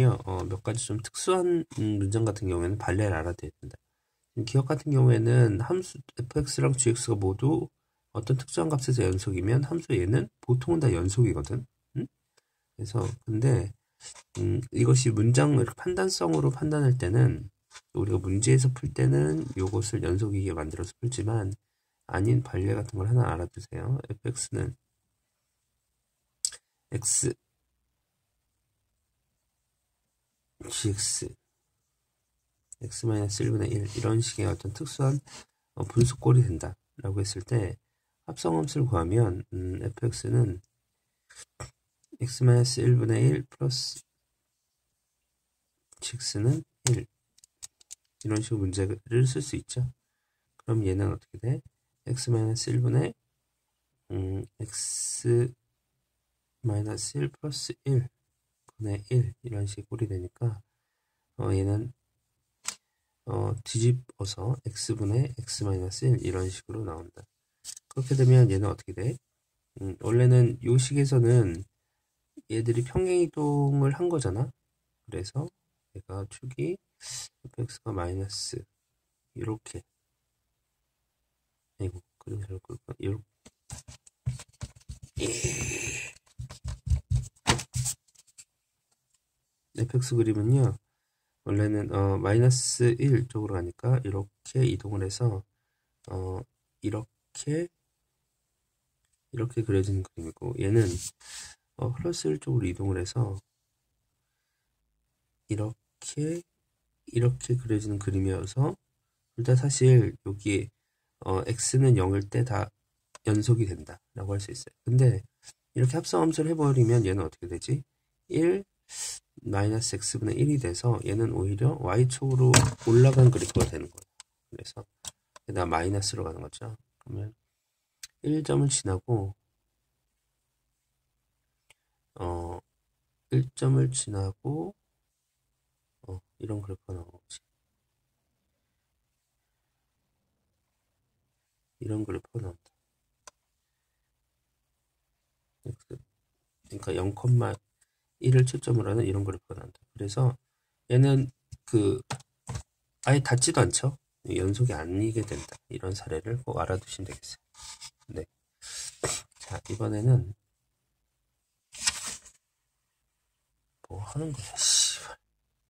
요 어, 몇 가지 좀 특수한 음, 문장 같은 경우에는 발레를 알아둬야 된다. 기억 같은 경우에는 함수 fx랑 gx가 모두 어떤 특수한 값에서 연속이면 함수 얘는 보통은 다 연속이거든. 응? 그래서 근데 음, 이것이 문장을 판단성으로 판단할 때는 우리가 문제에서 풀 때는 이것을 연속이게 만들어서 풀지만 아닌 발레 같은 걸 하나 알아두세요. fx는 x gx x-1분의 1 이런 식의 어떤 특수한 어, 분수꼴이 된다 라고 했을 때 합성함수를 구하면 음, fx는 x-1분의 1 플러스 gx는 1 이런 식으로 문제를 쓸 수 있죠. 그럼 얘는 어떻게 돼? x-1분의 음, x-1 플러스 1 분의 1 이런 식의 꼴이 되니까 어, 얘는 어, 뒤집어서 x분의 x-1 이런 식으로 나온다. 그렇게 되면 얘는 어떻게 돼? 음, 원래는 요 식에서는 얘들이 평행이동을 한 거잖아. 그래서 얘가 축이 fx가 마이너스 이렇게 아이고 그림 잘 그릴까 이렇게 fx 그림은요 원래는 어, 마이너스 1 쪽으로 가니까 이렇게 이동을 해서 어, 이렇게 이렇게 그려지는 그림이고 얘는 어, 플러스 1 쪽으로 이동을 해서 이렇게 이렇게 그려지는 그림이어서 둘 다 사실 여기 어, x는 0일 때 다 연속이 된다 라고 할 수 있어요 근데 이렇게 합성 함수를 해버리면 얘는 어떻게 되지? 1 마이너스 x분의 1이 돼서 얘는 오히려 y축으로 올라간 그래프가 되는 거예요. 그래서 얘가 마이너스로 가는 거죠. 그러면 1점을 지나고 어 1점을 지나고 어 이런 그래프가 나오는 거지. 이런 그래프가 나온다. 그러니까 0, 1을 초점으로 하는 이런 그래프가 나온다. 그래서 얘는 그 아예 닿지도 않죠. 연속이 아니게 된다. 이런 사례를 꼭 알아두시면 되겠어요. 네. 자, 이번에는 뭐 하는 거야, 씨.